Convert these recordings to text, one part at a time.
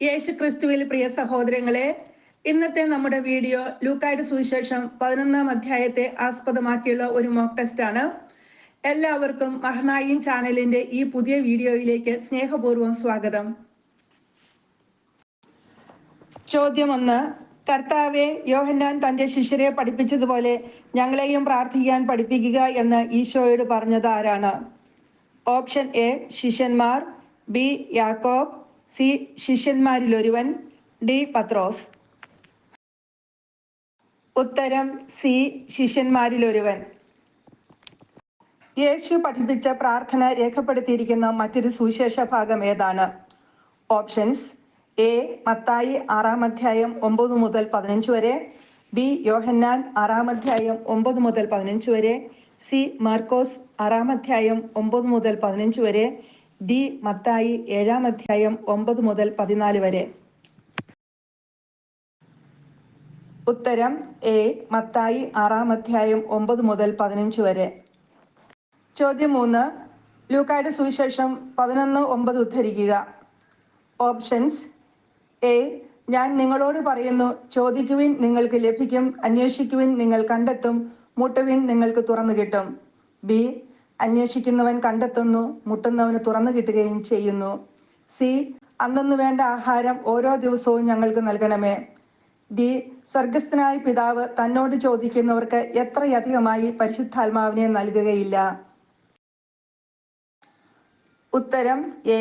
യേശു ക്രിസ്തുവിൽ പ്രിയ സഹോദരങ്ങളെ ഇന്നത്തെ നമ്മുടെ വീഡിയോ ലൂക്കായുടെ സുവിശേഷം പതിനൊന്നാം അധ്യായത്തെ ആസ്പദമാക്കിയുള്ള ഒരു മോക്ക് ടെസ്റ്റ് ആണ്. എല്ലാവർക്കും മഹനായിൻ ചാനലിന്റെ ഈ പുതിയ വീഡിയോയിലേക്ക് സ്നേഹപൂർവം സ്വാഗതം. ചോദ്യം ഒന്ന് കർത്താവെ യോഹന്നാൻ തന്റെ ശിഷ്യരെ പഠിപ്പിച്ചതുപോലെ ഞങ്ങളെയും പ്രാർത്ഥിക്കാൻ പഠിപ്പിക്കുക എന്ന് ഈശോയോട് പറഞ്ഞത് ആരാണ്? ഓപ്ഷൻ എ ശിഷ്യന്മാർ ബി യാക്കോബ് സി ശിഷ്യന്മാരിൽ ഒരുവൻ ഡി പത്രോസ്. ഉത്തരം സി ശിഷ്യന്മാരിൽ ഒരുവൻ യേശു പഠിപ്പിച്ച പ്രാർത്ഥന രേഖപ്പെടുത്തിയിരിക്കുന്ന മറ്റൊരു സുവിശേഷ ഭാഗം ഏതാണ്? ഓപ്ഷൻസ് എ മത്തായി ആറാം അധ്യായം ഒമ്പത് മുതൽ പതിനഞ്ച് വരെ ബി യോഹന്നാൻ ആറാം അധ്യായം ഒമ്പത് മുതൽ പതിനഞ്ച് വരെ സി മാർക്കോസ് ആറാം അധ്യായം ഒമ്പത് മുതൽ പതിനഞ്ച് വരെ ഡി മത്തായി ഏഴാം അധ്യായം ഒമ്പത് മുതൽ പതിനാല് വരെ. ഉത്തരം എ മത്തായി ആറാം അധ്യായം ഒമ്പത് മുതൽ പതിനഞ്ച് വരെ. ചോദ്യം മൂന്ന്. ലൂക്കായുടെ സുവിശേഷം പതിനൊന്ന് ഒമ്പത് ഉദ്ധരിക്കുക. Options A. ഞാൻ നിങ്ങളോട് പറയുന്നു ചോദിക്കുവിൻ നിങ്ങൾക്ക് ലഭിക്കും അന്വേഷിക്കുവിൻ നിങ്ങൾ കണ്ടെത്തും മുട്ടുവിൻ നിങ്ങൾക്ക് തുറന്നു കിട്ടും. ബി. അന്വേഷിക്കുന്നവൻ കണ്ടെത്തുന്നു മുട്ടുന്നവന് തുറന്നു കിട്ടുകയും ചെയ്യുന്നു. സി അന്നു വേണ്ട ആഹാരം ഓരോ ദിവസവും ഞങ്ങൾക്ക് നൽകണമേ. ഡി സ്വർഗസ്ഥനായ പിതാവ് തന്നോട് ചോദിക്കുന്നവർക്ക് എത്രയധികമായി പരിശുദ്ധാത്മാവിനെ നൽകുകയില്ല? ഉത്തരം എ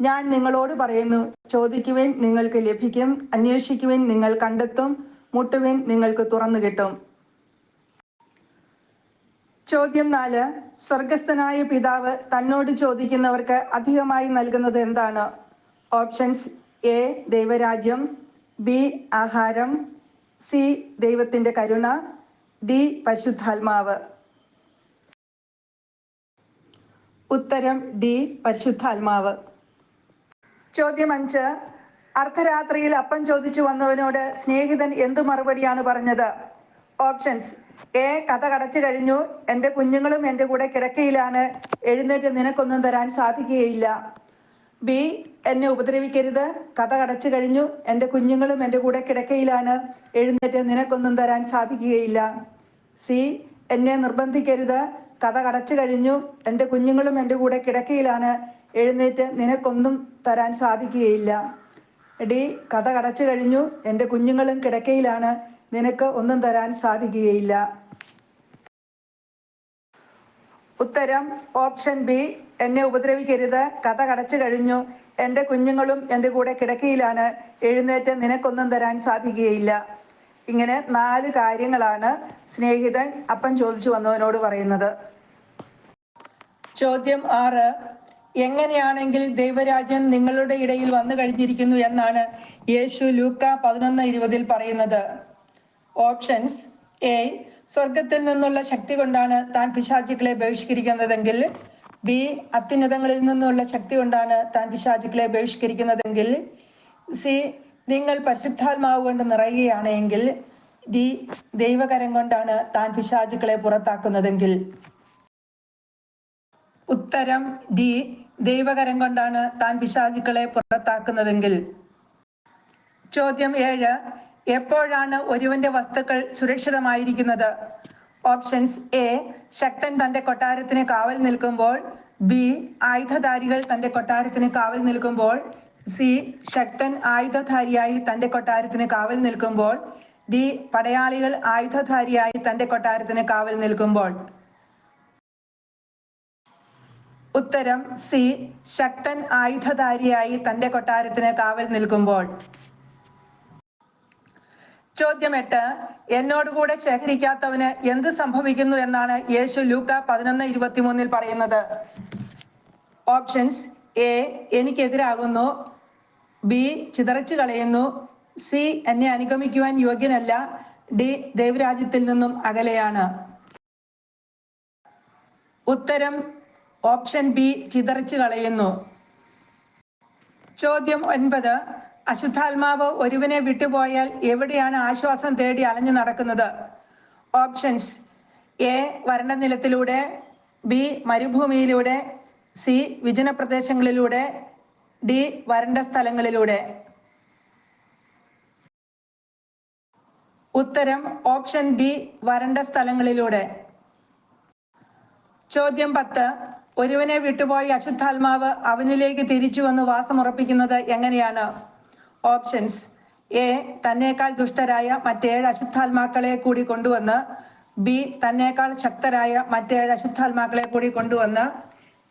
ഞാൻ നിങ്ങളോട് പറയുന്നു ചോദിക്കുവാൻ നിങ്ങൾക്ക് ലഭിക്കും അന്വേഷിക്കുവാൻ നിങ്ങൾ കണ്ടെത്തും മുട്ടുവാൻ നിങ്ങൾക്ക് തുറന്നു കിട്ടും. ചോദ്യം നാല് സ്വർഗസ്ഥനായ പിതാവ് തന്നോട് ചോദിക്കുന്നവർക്ക് അധികമായി നൽകുന്നത് എന്താണ്? ഓപ്ഷൻസ് എ ദൈവരാജ്യം ബി ആഹാരം സി ദൈവത്തിന്റെ കരുണ ഡി പരിശുദ്ധാത്മാവ്. ഉത്തരം ഡി പരിശുദ്ധാത്മാവ്. ചോദ്യം അഞ്ച് അർദ്ധരാത്രിയിൽ അപ്പം ചോദിച്ചു വന്നവനോട് സ്നേഹിതൻ എന്തു മറുപടിയാണ് പറഞ്ഞത്? ഓപ്ഷൻസ് എ കഥ കടച്ചു കഴിഞ്ഞു. എന്റെ കുഞ്ഞുങ്ങളും എന്റെ കൂടെ കിടക്കയിലാണ്. എഴുന്നേറ്റ് നിനക്കൊന്നും തരാൻ സാധിക്കുകയില്ല. ബി എന്നെ ഉപദ്രവിക്കരുത്. കഥ കടച്ചു കഴിഞ്ഞു. എന്റെ കുഞ്ഞുങ്ങളും എന്റെ കൂടെ കിടക്കയിലാണ്. എഴുന്നേറ്റ് നിനക്കൊന്നും തരാൻ സാധിക്കുകയില്ല. സി എന്നെ നിർബന്ധിക്കരുത്. കഥ കടച്ചു കഴിഞ്ഞു. എന്റെ കുഞ്ഞുങ്ങളും എന്റെ കൂടെ കിടക്കയിലാണ്. എഴുന്നേറ്റ് നിനക്കൊന്നും തരാൻ സാധിക്കുകയില്ല. ഡി കഥ കടച്ചു കഴിഞ്ഞു. എന്റെ കുഞ്ഞുങ്ങളും കിടക്കയിലാണ്. നിനക്ക് ഒന്നും തരാൻ സാധിക്കുകയില്ല. ഉത്തരം ഓപ്ഷൻ ബി എന്നെ ഉപദ്രവിക്കരുത്. കഥ കടച്ചു കഴിഞ്ഞു. എന്റെ കുഞ്ഞുങ്ങളും എന്റെ കൂടെ കിടക്കയിലാണ്. എഴുന്നേറ്റ് നിനക്കൊന്നും തരാൻ സാധിക്കുകയില്ല. ഇങ്ങനെ നാല് കാര്യങ്ങളാണ് സ്നേഹിതൻ അപ്പൻ ചോദിച്ചു വന്നവനോട് പറയുന്നത്. ചോദ്യം ആറ് എങ്ങനെയാണെങ്കിൽ ദൈവരാജ്യം നിങ്ങളുടെ ഇടയിൽ വന്നു കഴിഞ്ഞിരിക്കുന്നു എന്നാണ് യേശു ലൂക്ക പതിനൊന്ന് ഇരുപതിൽ പറയുന്നത്. ഓപ്ഷൻസ് എ സ്വർഗത്തിൽ നിന്നുള്ള ശക്തി കൊണ്ടാണ് താൻ പിശാചുക്കളെ ബഹിഷ്കരിക്കുന്നതെങ്കിൽ ബി അത്യുന്നതങ്ങളിൽ നിന്നുള്ള ശക്തി കൊണ്ടാണ് താൻ പിശാചുക്കളെ ബഹിഷ്കരിക്കുന്നതെങ്കിൽ സി നിങ്ങൾ പരിശുദ്ധാത്മാവ് കൊണ്ട് നിറയുകയാണ് എങ്കിൽ ഡി ദൈവകരം കൊണ്ടാണ് താൻ പിശാചുക്കളെ പുറത്താക്കുന്നതെങ്കിൽ. ഉത്തരം ഡി ദൈവകരം കൊണ്ടാണ് താൻ പിശാചുക്കളെ പുറത്താക്കുന്നതെങ്കിൽ. ചോദ്യം ഏഴ് എപ്പോഴാണ് ഒരുവന്റെ വസ്തുക്കൾ സുരക്ഷിതമായിരിക്കുന്നത്? ഓപ്ഷൻസ് എ ശക്തൻ തന്റെ കൊട്ടാരത്തിന് കാവൽ നിൽക്കുമ്പോൾ ബി ആയുധധാരികൾ തന്റെ കൊട്ടാരത്തിന് കാവൽ നിൽക്കുമ്പോൾ സി ശക്തൻ ആയുധധാരിയായി തന്റെ കൊട്ടാരത്തിന് കാവൽ നിൽക്കുമ്പോൾ ഡി പടയാളികൾ ആയുധധാരിയായി തന്റെ കൊട്ടാരത്തിന് കാവൽ നിൽക്കുമ്പോൾ. ഉത്തരം സി ശക്തൻ ആയുധധാരിയായി തന്റെ കൊട്ടാരത്തിന് കാവൽ നിൽക്കുമ്പോൾ. ചോദ്യം എട്ട് എന്നോടുകൂടെ ശേഖരിക്കാത്തവന് എന്ത് സംഭവിക്കുന്നു എന്നാണ് യേശു ലൂക്ക പതിനൊന്ന് ഇരുപത്തിമൂന്നിൽ പറയുന്നത്. ഓപ്ഷൻസ് എ എനിക്കെതിരാകുന്നു. ബി ചിതറച്ചു കളയുന്നു. സി എന്നെ അനുഗമിക്കുവാൻ യോഗ്യനല്ല. ഡി ദൈവരാജ്യത്തിൽ നിന്നും അകലെയാണ്. ഉത്തരം ഓപ്ഷൻ ബി ചിതറച്ചു കളയുന്നു. ചോദ്യം ഒൻപത് അശുദ്ധാത്മാവ് ഒരുവനെ വിട്ടുപോയാൽ എവിടെയാണ് ആശ്വാസം തേടി അലഞ്ഞു നടക്കുന്നത്? ഓപ്ഷൻസ് എ വരണ്ട നിലത്തിലൂടെ ബി മരുഭൂമിയിലൂടെ സി വിജന പ്രദേശങ്ങളിലൂടെ ഡി വരണ്ട സ്ഥലങ്ങളിലൂടെ ഉത്തരം ഓപ്ഷൻ ഡി വരണ്ട സ്ഥലങ്ങളിലൂടെ ചോദ്യം പത്ത് ഒരുവനെ വിട്ടുപോയി അശുദ്ധാത്മാവ് അവനിലേക്ക് തിരിച്ചു വന്ന് വാസമുറപ്പിക്കുന്നത് എങ്ങനെയാണ്? ഓപ്ഷൻസ്. എ തന്നേക്കാൾ ദുഷ്ടരായ മറ്റേഴ് അശുദ്ധാത്മാക്കളെ കൂടി കൊണ്ടുവന്ന്. ബി തന്നേക്കാൾ ശക്തരായ മറ്റേഴ് അശുദ്ധാത്മാക്കളെ കൂടി കൊണ്ടുവന്ന്.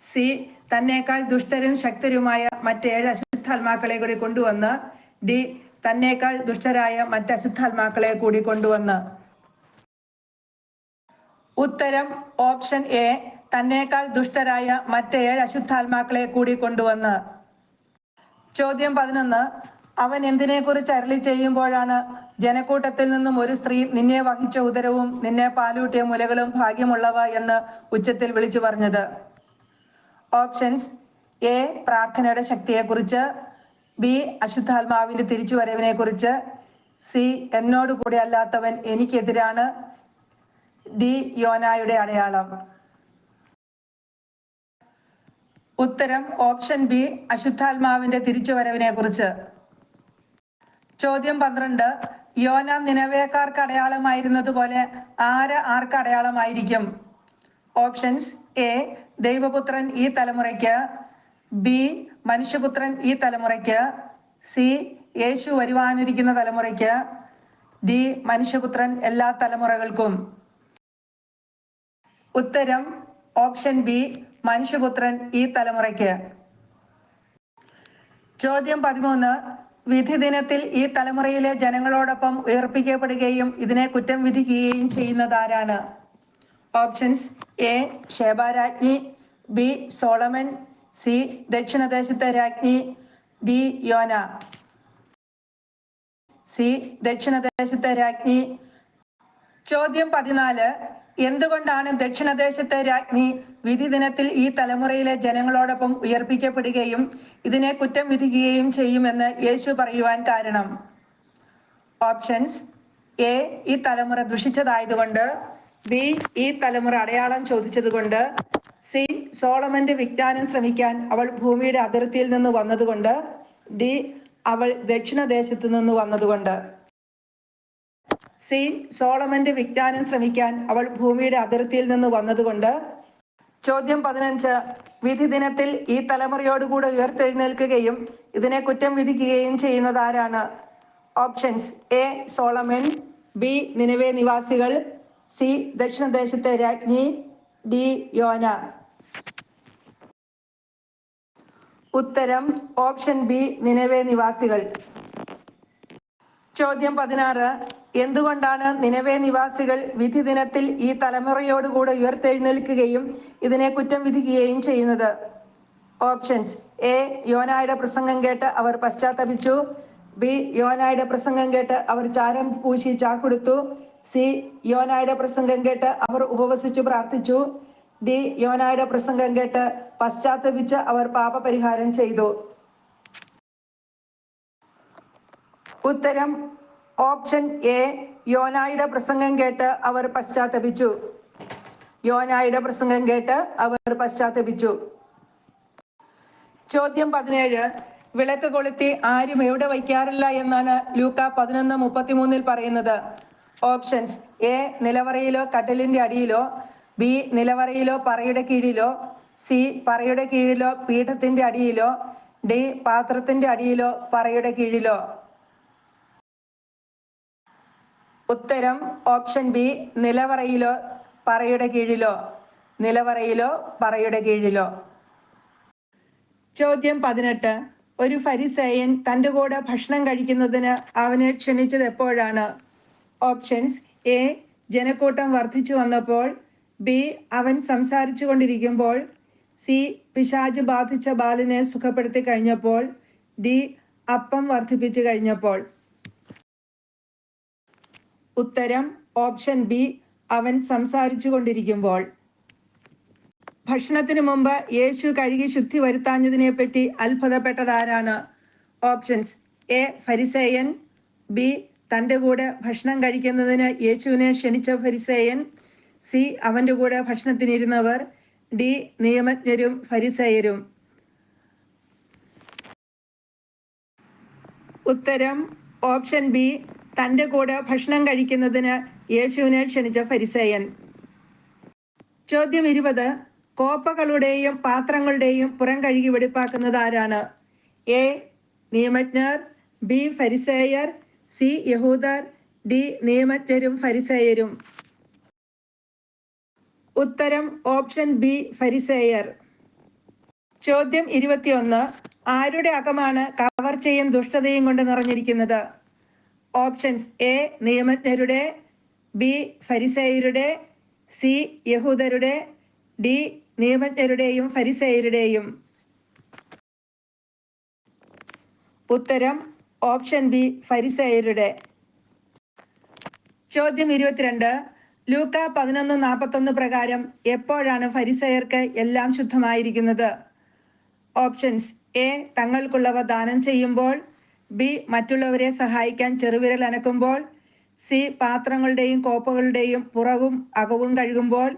സി തന്നേക്കാൾ ദുഷ്ടരും ശക്തരുമായ മറ്റേഴ് അശുദ്ധാത്മാക്കളെ കൂടി കൊണ്ടുവന്ന്. ഡി തന്നേക്കാൾ ദുഷ്ടരായ മറ്റ് അശുദ്ധാത്മാക്കളെ കൂടി കൊണ്ടുവന്ന്. ഉത്തരം ഓപ്ഷൻ എ തന്നേക്കാൾ ദുഷ്ടരായ മറ്റേഴ് അശുദ്ധാത്മാക്കളെ കൂടി കൊണ്ടുവന്ന്. ചോദ്യം പതിനൊന്ന്. അവൻ എന്തിനെക്കുറിച്ച് അരളി ചെയ്യുമ്പോഴാണ് ജനക്കൂട്ടത്തിൽ നിന്നും ഒരു സ്ത്രീ നിന്നെ വഹിച്ച ഉദരവും നിന്നെ പാലൂട്ടിയ മുലകളും ഭാഗ്യമുള്ളവ എന്ന് ഉച്ചത്തിൽ വിളിച്ചു പറഞ്ഞത്. ഓപ്ഷൻസ്. എ. പ്രാർത്ഥനയുടെ ശക്തിയെക്കുറിച്ച്. ബി. അശുദ്ധാത്മാവിന്റെ തിരിച്ചുവരവിനെ കുറിച്ച് സി. എന്നോട് കൂടെ അല്ലാത്തവൻ എനിക്കെതിരാണ്. ഡി. യോനായുടെ അടയാളം. ഉത്തരം. Option B. അശുദ്ധാത്മാവിന്റെ തിരിച്ചുവരവിനെ കുറിച്ച് ചോദ്യം പന്ത്രണ്ട്. യോന നിലവേക്കാർക്ക് അടയാളമായിരുന്നതുപോലെ ആര് ആർക്ക് അടയാളമായിരിക്കും? ഓപ്ഷൻസ് എ ദൈവപുത്രൻ ഈ തലമുറയ്ക്ക് ബി മനുഷ്യപുത്രൻ ഈ തലമുറയ്ക്ക് സി യേശു വരുവാനിരിക്കുന്ന തലമുറയ്ക്ക് ഡി മനുഷ്യപുത്രൻ എല്ലാ തലമുറകൾക്കും. ഉത്തരം ഓപ്ഷൻ ബി മനുഷ്യപുത്രൻ ഈ തലമുറയ്ക്ക്. ചോദ്യം പതിമൂന്ന്. വിധി ദിനത്തിൽ ഈ തലമുറയിലെ ജനങ്ങളോടൊപ്പം ഉയർപ്പിക്കപ്പെടുകയും ഇതിനെ കുറ്റം വിധിക്കുകയും ചെയ്യുന്നത് ആരാണ് ഓപ്ഷൻസ് എ ശേബാരാജ്ഞി ബി സോളമൻ സി ദക്ഷിണദേശത്തെ രാജ്ഞി ഡി യോന. സി ദക്ഷിണദേശത്തെ രാജ്ഞി. ചോദ്യം പതിനാല് എന്തുകൊണ്ടാണ് ദക്ഷിണദേശത്തെ രാജ്ഞി വിധി ദിനത്തിൽ ഈ തലമുറയിലെ ജനങ്ങളോടൊപ്പം ഉയർപ്പിക്കപ്പെടുകയും ഇതിനെ കുറ്റം വിധിക്കുകയും ചെയ്യുമെന്ന് യേശു പറയുവാൻ കാരണം? ഓപ്ഷൻസ്. എ ഈ തലമുറ ദുഷിച്ചതായതുകൊണ്ട്. ബി ഈ തലമുറ അടയാളം ചോദിച്ചതുകൊണ്ട്. സി സോളമന്റെ വിജ്ഞാനം ശ്രമിക്കാൻ അവൾ ഭൂമിയുടെ അതിർത്തിയിൽ നിന്ന് വന്നതുകൊണ്ട്. ഡി അവൾ ദക്ഷിണദേശത്തു നിന്ന് വന്നതുകൊണ്ട്. സി സോളമന്റെ വിജ്ഞാനം ശ്രമിക്കാൻ അവൾ ഭൂമിയുടെ അതിർത്തിയിൽ നിന്ന് വന്നതുകൊണ്ട് ചോദ്യം പതിനഞ്ച്. വിധി ദിനത്തിൽ ഈ തലമുറയോടുകൂടെ ഉയർത്തെഴുന്നേൽക്കുകയും ഇതിനെ കുറ്റം വിധിക്കുകയും ചെയ്യുന്നത് ആരാണ്? Options A. Solomon B. നിലവേ നിവാസികൾ സി. ദക്ഷിണദേശത്തെ രാജ്ഞി ഡി. യോന. ഉത്തരം ഓപ്ഷൻ ബി. നിലവേ നിവാസികൾ. ചോദ്യം പതിനാറ്. എന്തുകൊണ്ടാണ് നിലവേ നിവാസികൾ വിധി ദിനത്തിൽ ഈ തലമുറയോടുകൂടെ ഉയർത്തെഴുന്നേൽക്കുകയും ഇതിനെ കുറ്റം വിധിക്കുകയും ചെയ്യുന്നത്? ഓപ്ഷൻസ്. എ. യോനായുടെ പ്രസംഗം കേട്ട് അവർ പശ്ചാത്തപിച്ചു. ബി. യോനായുടെ പ്രസംഗം കേട്ട് അവർ ചാരം പൂശി ചാക്കൊടുത്തു. സി. യോനായുടെ പ്രസംഗം കേട്ട് അവർ ഉപവസിച്ചു പ്രാർത്ഥിച്ചു. ഡി. യോനായുടെ പ്രസംഗം കേട്ട് പശ്ചാത്തപിച്ച് അവർ പാപപരിഹാരം ചെയ്തു. ഉത്തരം ഓപ്ഷൻ എ യോനായുടെ പ്രസംഗം കേട്ട് അവർ പശ്ചാത്തപിച്ചു. യോനായുടെ പ്രസംഗം കേട്ട് അവർ പശ്ചാത്തപിച്ചു. ചോദ്യം പതിനേഴ് വിളക്ക് കൊളുത്തി ആരും എവിടെ വയ്ക്കാറില്ല എന്നാണ് ലൂക്ക പതിനൊന്ന് മുപ്പത്തിമൂന്നിൽ പറയുന്നത്. ഓപ്ഷൻസ് എ നിലവറയിലോ കട്ടിലിന്റെ അടിയിലോ ബി നിലവറയിലോ പറയുടെ കീഴിലോ സി പറയുടെ കീഴിലോ പീഠത്തിന്റെ അടിയിലോ ഡി പാത്രത്തിന്റെ അടിയിലോ പറയുടെ കീഴിലോ. ഉത്തരം ഓപ്ഷൻ ബി നിലവറയിലോ പറയുടെ കീഴിലോ നിലവറയിലോ പറയുടെ കീഴിലോ. ചോദ്യം പതിനെട്ട്. ഒരു ഫരിസേയൻ തന്റെ കൂടെ ഭക്ഷണം കഴിക്കുന്നതിന് അവനെ ക്ഷണിച്ചത് എപ്പോഴാണ്? ഓപ്ഷൻസ് എ ജനക്കൂട്ടം വർദ്ധിച്ചു വന്നപ്പോൾ ബി അവൻ സംസാരിച്ചു കൊണ്ടിരിക്കുമ്പോൾ സി പിശാജ് ബാധിച്ച ബാലിനെ സുഖപ്പെടുത്തി കഴിഞ്ഞപ്പോൾ ഡി അപ്പം വർദ്ധിപ്പിച്ചു കഴിഞ്ഞപ്പോൾ. ഉത്തരം ഓപ്ഷൻ ബി അവൻ സംസാരിച്ചു കൊണ്ടിരിക്കുമ്പോൾ ഭക്ഷണത്തിന് മുമ്പ് യേശു കഴുകി ശുദ്ധി വരുത്താഞ്ഞതിനെ പറ്റി അത്ഭുതപ്പെട്ടതാരാണ്? ഓപ്ഷൻസ് എ ഫരിസേയൻ. ബി തന്റെ കൂടെ ഭക്ഷണം കഴിക്കുന്നതിന് യേശുവിനെ ക്ഷണിച്ച ഫരിസേയൻ. സി അവന്റെ കൂടെ ഭക്ഷണത്തിനിരുന്നവർ. ഡി നിയമജ്ഞരും ഫരിസേയരും. ഉത്തരം ഓപ്ഷൻ ബി തന്റെ കൂടെ ഭക്ഷണം കഴിക്കുന്നതിന് യേശുവിനെ ക്ഷണിച്ച ഫരിസേയൻ. ചോദ്യം ഇരുപത് കോപ്പകളുടെയും പാത്രങ്ങളുടെയും പുറം കഴുകി വെടിപ്പാക്കുന്നത് ആരാണ്? എ നിയമജ്ഞർ ബി ഫരിസേയർ സി യഹൂദർ ഡി നിയമജ്ഞരും ഫരിസേയരും. ഉത്തരം ഓപ്ഷൻ ബി ഫരിസേയർ. ചോദ്യം ഇരുപത്തിയൊന്ന് ആരുടെ അകമാണ് കവർച്ചയും ദുഷ്ടതയും കൊണ്ട് നിറഞ്ഞിരിക്കുന്നത്? ഓപ്ഷൻസ് എ നിയമജ്ഞരുടെ ബി ഫരിസേയരുടെ സി യഹൂദരുടെ ഡി നിയമജ്ഞരുടെയും ഫരിസേയരുടെയും. ഉത്തരം ഓപ്ഷൻ ബി ഫരിസേയരുടെ. ചോദ്യം ഇരുപത്തിരണ്ട്. ലൂക്ക പതിനൊന്ന് നാൽപ്പത്തൊന്ന് പ്രകാരം എപ്പോഴാണ് ഫരിസയർക്ക് എല്ലാം ശുദ്ധമായിരിക്കുന്നത്? ഓപ്ഷൻസ് എ തങ്ങൾക്കുള്ളവ ദാനം ചെയ്യുമ്പോൾ ബി മറ്റുള്ളവരെ സഹായിക്കാൻ ചെറുവിരൽ അനക്കുമ്പോൾ സി പാത്രങ്ങളുടെയും കോപ്പകളുടെയും പുറവും അകവും കഴുകുമ്പോൾ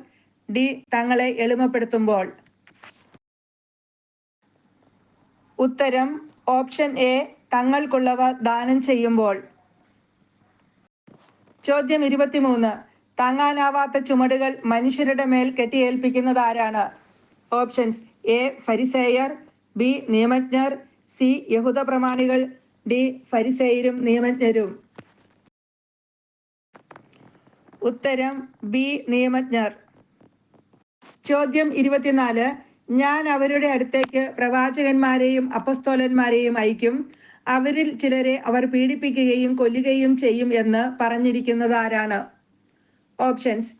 ഡി തങ്ങളെ എളിമപ്പെടുത്തുമ്പോൾ. ഉത്തരം ഓപ്ഷൻ എ തങ്ങൾക്കുള്ളവ ദാനം ചെയ്യുമ്പോൾ. ചോദ്യം ഇരുപത്തിമൂന്ന്. താങ്ങാനാവാത്ത ചുമടുകൾ മനുഷ്യരുടെ മേൽ കെട്ടിയേൽപ്പിക്കുന്നത് ആരാണ്? ഓപ്ഷൻസ് എ ഫരിസേയർ ബി നിയമജ്ഞർ സി യഹൂദ പ്രമാണികൾ ഡി ഫരിസൈരും നിയമജ്ഞരും. ഉത്തരം ബി നിയമജ്ഞർ. ചോദ്യം ഇരുപത്തിനാല്. ഞാൻ അവരുടെ അടുത്തേക്ക് പ്രവാചകന്മാരെയും അപ്പസ്തോലന്മാരെയും അയക്കും. അവരിൽ ചിലരെ അവർ പീഡിപ്പിക്കുകയും കൊല്ലുകയും ചെയ്യും എന്ന് പറഞ്ഞിരിക്കുന്നത് ആരാണ് ഓപ്ഷൻസ്.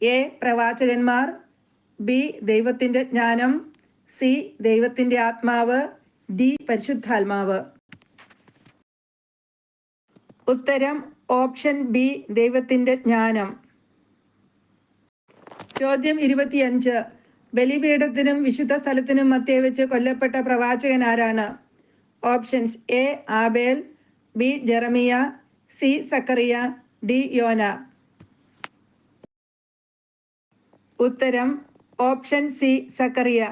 എ. പ്രവാചകന്മാർ. ബി. ദൈവത്തിന്റെ ജ്ഞാനം. സി. ദൈവത്തിന്റെ ആത്മാവ്. ഡി. പരിശുദ്ധാത്മാവ്. ഉത്തരം ഓപ്ഷൻ ബി ദൈവത്തിന്റെ ജ്ഞാനം. ചോദ്യം ഇരുപത്തിയഞ്ച്. ബലിപീഠത്തിനും വിശുദ്ധ സ്ഥലത്തിനും മധ്യേ വെച്ച് കൊല്ലപ്പെട്ട പ്രവാചകൻ ആരാണ്? Options A Abel B Jeremiah C Zacharia D യോന. ഉത്തരം ഓപ്ഷൻ സി സക്കറിയ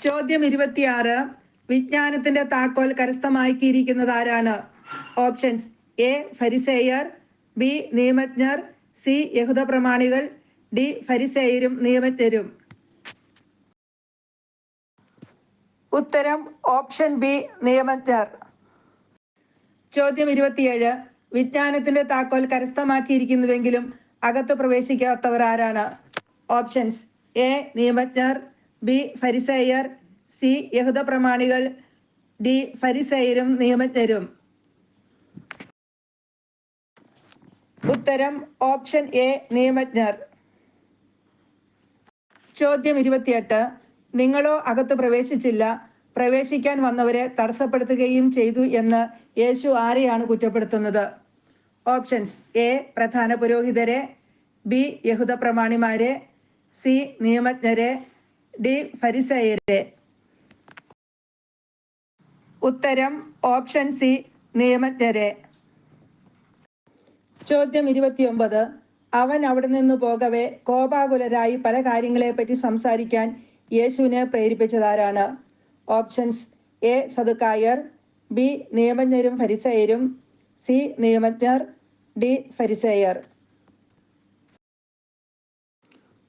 ചോദ്യം ഇരുപത്തിയാറ്. വിജ്ഞാനത്തിന്റെ താക്കോൽ കരസ്ഥമാക്കിയിരിക്കുന്നത് ആരാണ്? ഓപ്ഷൻസ് എ ഫരിസേയർ ബി നിയമജ്ഞർ സി യഹുദ പ്രമാണികൾ ഡി ഫരിസേയരും നിയമജ്ഞരും. ഉത്തരം ഓപ്ഷൻ ബി നിയമജ്ഞർ. ചോദ്യം ഇരുപത്തിയേഴ്. വിജ്ഞാനത്തിന്റെ താക്കോൽ കരസ്ഥമാക്കിയിരിക്കുന്നുവെങ്കിലും അകത്ത് പ്രവേശിക്കാത്തവർ ആരാണ്? ഓപ്ഷൻസ് എ നിയമജ്ഞർ ബി ഫരിസേയർ സി യഹുദ പ്രമാണികൾ ഡി ഫരിസൈരും നിയമജ്ഞരും. ഉത്തരം ഓപ്ഷൻ എ നിയമജ്ഞർ. ചോദ്യം ഇരുപത്തിയെട്ട്. നിങ്ങളോ അകത്ത് പ്രവേശിച്ചില്ല. പ്രവേശിക്കാൻ വന്നവരെ തടസ്സപ്പെടുത്തുകയും ചെയ്തു എന്ന് യേശു ആരെയാണ് കുറ്റപ്പെടുത്തുന്നത്? ഓപ്ഷൻസ് എ പ്രധാന പുരോഹിതരെ. ബി യഹുദ പ്രമാണിമാരെ. സി നിയമജ്ഞരെ. ഡി ഫരിസയരെ. ഉത്തരം ഓപ്ഷൻ സി നിയമജ്ഞരെ. ചോദ്യം ഇരുപത്തിയൊമ്പത്. അവൻ അവിടെ നിന്ന് പോകവേ കോപാകുലരായി പല കാര്യങ്ങളെപ്പറ്റി സംസാരിക്കാൻ യേശുവിനെ പ്രേരിപ്പിച്ചതാരാണ്? ഓപ്ഷൻസ് എ സതുക്കായർ ബി നിയമജ്ഞരും ഫരിസയരും സി നിയമജ്ഞർ ഡി ഫരിസേയർ.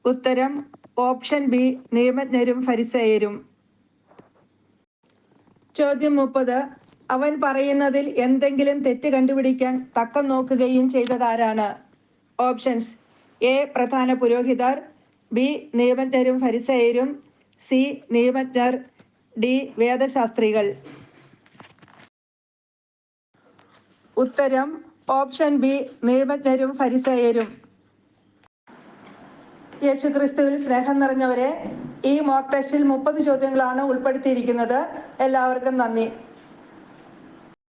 ഉത്തരം ഓപ്ഷൻ ബി നിയമജ്ഞരും ഫരിസേയരും. ചോദ്യം മുപ്പത്. അവൻ പറയുന്നതിൽ എന്തെങ്കിലും തെറ്റ് കണ്ടുപിടിക്കാൻ തക്കം നോക്കുകയും ചെയ്തതാരാണ്? ഓപ്ഷൻസ്. എ പ്രധാന പുരോഹിതർ. ബി നിയമജ്ഞരും ഫരിസയരും. സി നിയമജ്ഞർ. ഡി വേദശാസ്ത്രികൾ. ഉത്തരം ഓപ്ഷൻ ബി നിയമജ്ഞരും ഫരിസയരും. യേശുക്രിസ്തുവിൽ സ്നേഹം നിറഞ്ഞവരെ ഈ മോക്ക് ടെസ്റ്റിൽ മുപ്പത് ചോദ്യങ്ങളാണ് ഉൾപ്പെടുത്തിയിരിക്കുന്നത്. എല്ലാവർക്കും നന്ദി.